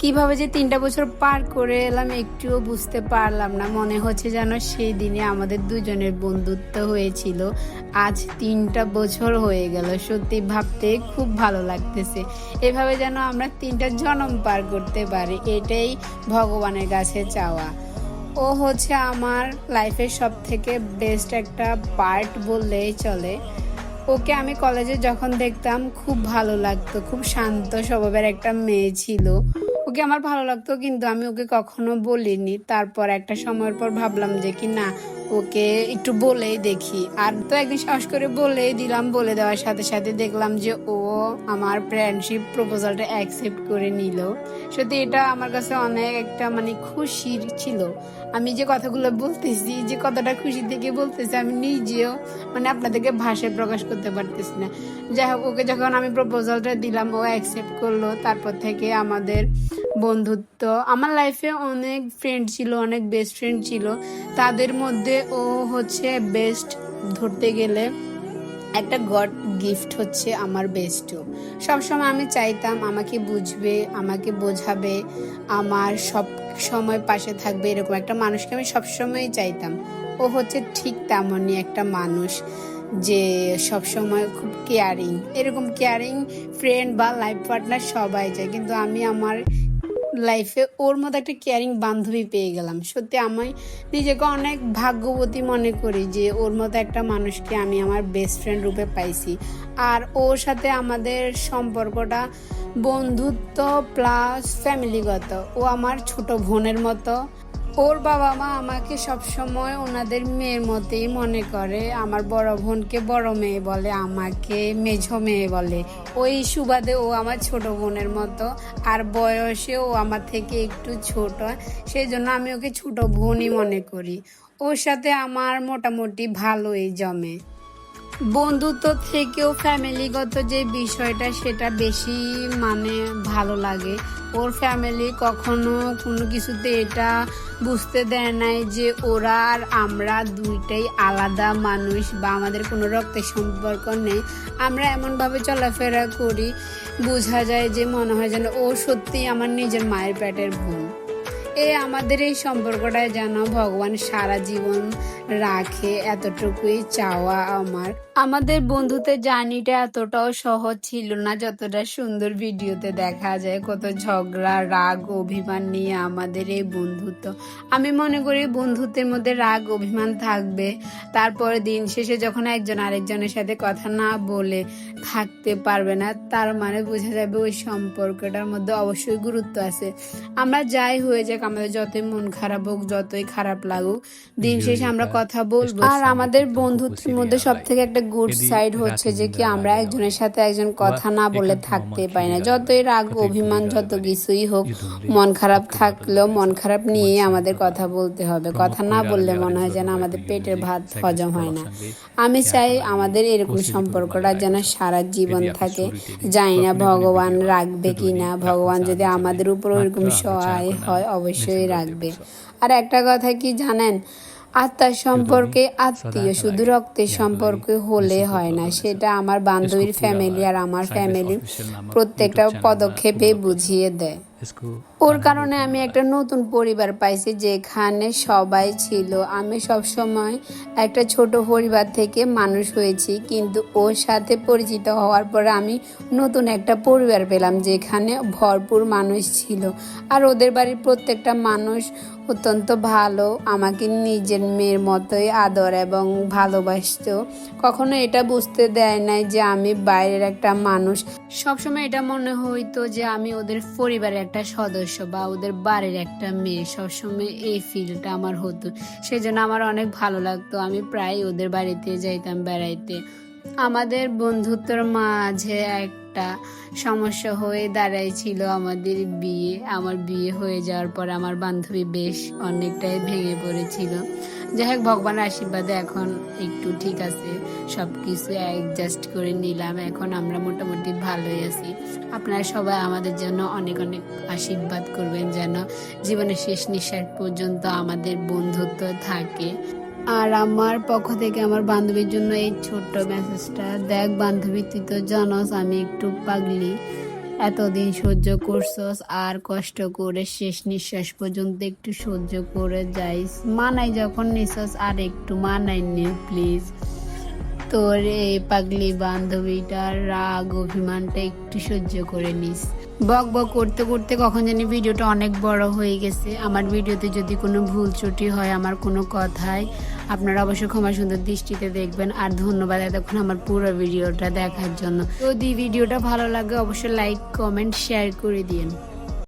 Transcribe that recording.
কীভাবে যে তিনটা বছর পার করে এলাম একটুও বুঝতে পারলাম না। মনে হচ্ছে যেন সেই দিনে আমাদের দুজনের বন্ধুত্ব হয়েছিল। আজ তিনটা বছর হয়ে গেল। সত্যি ভাবতে খুব ভালো লাগতেছে। এভাবে যেন আমরা তিনটা জনম পার করতে পারি, এটাই ভগবানের কাছে চাওয়া। ও হচ্ছে আমার লাইফের সব থেকে বেস্ট একটা পার্ট বললেই চলে। ওকে আমি কলেজে যখন দেখতাম খুব ভালো লাগতো, খুব শান্ত স্বভাবের একটা মেয়ে ছিল। ওকে আমার ভালো লাগতো, কিন্তু আমি ওকে কখনো বলিনি। তারপর একটা সময়ের পর ভাবলাম যে কি না, ওকে একটু বলেই দেখি। আর তো একদিন সাহস করে বলেই দিলাম, বলে দেওয়ার সাথে সাথে দেখলাম যে ও আমার ফ্রেন্ডশিপ প্রপোজালটা অ্যাকসেপ্ট করে নিল। সত্যি এটা আমার কাছে অনেক একটা মানে খুশির ছিল। আমি যে কথাগুলো বলতেছি, যে কতটা খুশি থেকে বলতেছি, আমি নিজেও মানে আপনাদেরকে ভাষায় প্রকাশ করতে পারতেছি না। যাই হোক, ওকে যখন আমি প্রপোজালটা দিলাম, ও অ্যাকসেপ্ট করল। তারপর থেকে আমাদের বন্ধুত্ব। আমার লাইফে অনেক ফ্রেন্ড ছিল, অনেক বেস্ট ফ্রেন্ড ছিল। তাদের মধ্যে ও হচ্ছে বেস্ট ধরতে গেলে একটা গড গিফট হচ্ছে আমার বেস্ট সবসময় আমি চাইতাম আমাকে বুঝবে, আমাকে বোঝাবে, আমার সব সময় পাশে থাকবে এরকম একটা মানুষকে আমি সবসময় চাইতাম। ও হচ্ছে ঠিক তেমনই একটা মানুষ যে সবসময় খুব কেয়ারিং এরকম কেয়ারিং ফ্রেন্ড বা লাইফ পার্টনার সবাই চায়। কিন্তু আমি আমার লাইফে ওর মতো একটা কেয়ারিং বান্ধবী পেয়ে গেলাম। সত্যি আমি নিজেকে অনেক ভাগ্যবতী মনে করি যে ওর মতো একটা মানুষকে আমি আমার বেস্ট ফ্রেন্ড রূপে পাইছি। আর ওর সাথে আমাদের সম্পর্কটা বন্ধুত্ব প্লাস ফ্যামিলিগত ও আমার ছোট বোনের মতো। ওর বাবা মা আমাকে সবসময় ওনাদের মেয়ের মতেই মনে করে। আমার বড় বোনকে বড় মেয়ে বলে, আমাকে মেঝো মেয়ে বলে। ওই সুবাদে ও আমার ছোট বোনের মতো। আর বয়সে ও আমার থেকে একটু ছোট সেই জন্য আমি ওকে ছোট বোনই মনে করি। ওর সাথে আমার মোটামুটি ভালোই জমে। বন্ধুত্ব থেকেও ফ্যামিলিগত যে বিষয়টা, সেটা বেশি মানে ভালো লাগে। ওর ফ্যামিলি কখনো কোনো কিছুতে এটা বুঝতে দেয় নাই যে ওরা আর আমরা দুইটাই আলাদা মানুষ বা আমাদের কোনো রক্তের সম্পর্ক নেই। আমরা এমনভাবে চলাফেরা করি, বোঝা যায় যে মনে হয় যেন ও সত্যি আমার নিজের মায়ের পেটের বোন। এ আমাদের এই সম্পর্কটা যেন ভগবান সারা জীবন রাখে, এতটুকুই চাওয়া আমার। আমাদের বন্ধুত্বের জার্নিটা এতটাও সহজ ছিল না, যতটা সুন্দর ভিডিওতে দেখা যায়, কত ঝগড়া, রাগ, অভিমান নিয়ে আমাদের এই বন্ধুত্ব। আমি মনে করি বন্ধুত্বের মধ্যে রাগ, অভিমান থাকবে। তারপরে দিন শেষে যখন একজন আরেকজনের সাথে কথা না বলে থাকতে পারবে না তার মানে বোঝা যাবে ওই সম্পর্কটার মধ্যে অবশ্যই গুরুত্ব আছে। আমরা যাই হয়ে যাক আমাদের যতই মন খারাপ হোক যতই খারাপ লাগুক দিন শেষে আমরা কথা বলব। আর আমাদের বন্ধুত্বের মধ্যে সব থেকে একটা গুড সাইড হচ্ছে যে কি আমরা একজনের সাথে একজন কথা না বলে থাকতে পারি না। যতই রাগ অভিমান যত কিছুই হোক মন খারাপ থাকলেও মন খারাপ নিয়ে আমাদের কথা বলতে হবে। কথা না বললে মনে হয় যেন আমাদের পেটের ভাত হজম হয় না। আমি চাই আমাদের এরকম সম্পর্কটা যেন সারা জীবন থাকে। জানি না ভগবান রাখবে কি না ভগবান যদি আমাদের উপর ওইরকম সহায় হয় অবশ্যই রাখবে। আর একটা কথা কি জানেন? আত্মার সম্পর্কে আত্মীয় শুধু রক্তের সম্পর্কে হলে হয় না। সেটা আমার বান্ধবীর ফ্যামিলি আর আমার ফ্যামিলির প্রত্যেকটা পদক্ষেপে বুঝিয়ে দেয়। ওর কারণে আমি একটা নতুন পরিবার পাইছি যেখানে সবাই ছিল। আমি সব সময় একটা ছোট পরিবার থেকে মানুষ হয়েছি, কিন্তু ওর সাথে পরিচিত হওয়ার পরে আমি নতুন একটা পরিবার পেলাম যেখানে ভরপুর মানুষ ছিল। আর ওদের বাড়ির প্রত্যেকটা মানুষ অত্যন্ত ভালো, আমাকে নিজের মেয়ের মতোই আদর এবং ভালোবাসত। কখনো এটা বুঝতে দেয় নাই যে আমি বাইরের একটা মানুষ। সবসময় এটা মনে হইতো যে আমি ওদের পরিবারের একটা সদস্য বা ওদের বাড়ির একটা মেয়ে। সবসময় এই ফিলটা আমার হতো। সেজন্য আমার অনেক ভালো লাগতো। আমি প্রায় ওদের বাড়িতে যাইতাম, বেড়াইতে। আমাদের বন্ধুত্বর মাঝে একটা সমস্যা হয়ে দাঁড়াইছিল আমাদের বিয়ে। আমার বিয়ে হয়ে যাওয়ার পর আমার বান্ধবী বেশ অনেকটাই ভেঙে পড়েছিল। যাই হোক ভগবানের আশীর্বাদে এখন একটু ঠিক আছে। সব কিছু অ্যাডজাস্ট করে নিলাম। এখন আমরা মোটামুটি ভালোই আছি। আপনারা সবাই আমাদের জন্য অনেক অনেক আশীর্বাদ করবেন যেন জীবনের শেষ নিঃশ্বাস পর্যন্ত আমাদের বন্ধুত্ব থাকে। আর আমার পক্ষ থেকে আমার বান্ধবীর জন্য এই ছোট্ট মেসেজটা দেখ বান্ধবী, তুই তো জানস আমি একটু পাগলি। এতদিন সহ্য করছস, আর কষ্ট করে শেষ নিঃশ্বাস পর্যন্ত একটু সহ্য করে যাইস। মানাই যখন নিছস, আর একটু মানাই নি প্লিজ তোর এই পাগলি বান্ধবীটার রাগ, অভিমানটা একটু সহ্য করে নিস। বক বক করতে করতে কখন জানি ভিডিওটা অনেক বড় হয়ে গেছে। আমার ভিডিওতে যদি কোনো ভুল ত্রুটি হয়, আমার কোনো কথায়, আপনারা অবশ্যই ক্ষমা সুন্দর দৃষ্টিতে দেখবেন। আর ধন্যবাদ এতক্ষণ আমার পুরো ভিডিওটা দেখার জন্য। যদি ভিডিওটা ভালো লাগে, অবশ্যই লাইক কমেন্ট শেয়ার করে দিন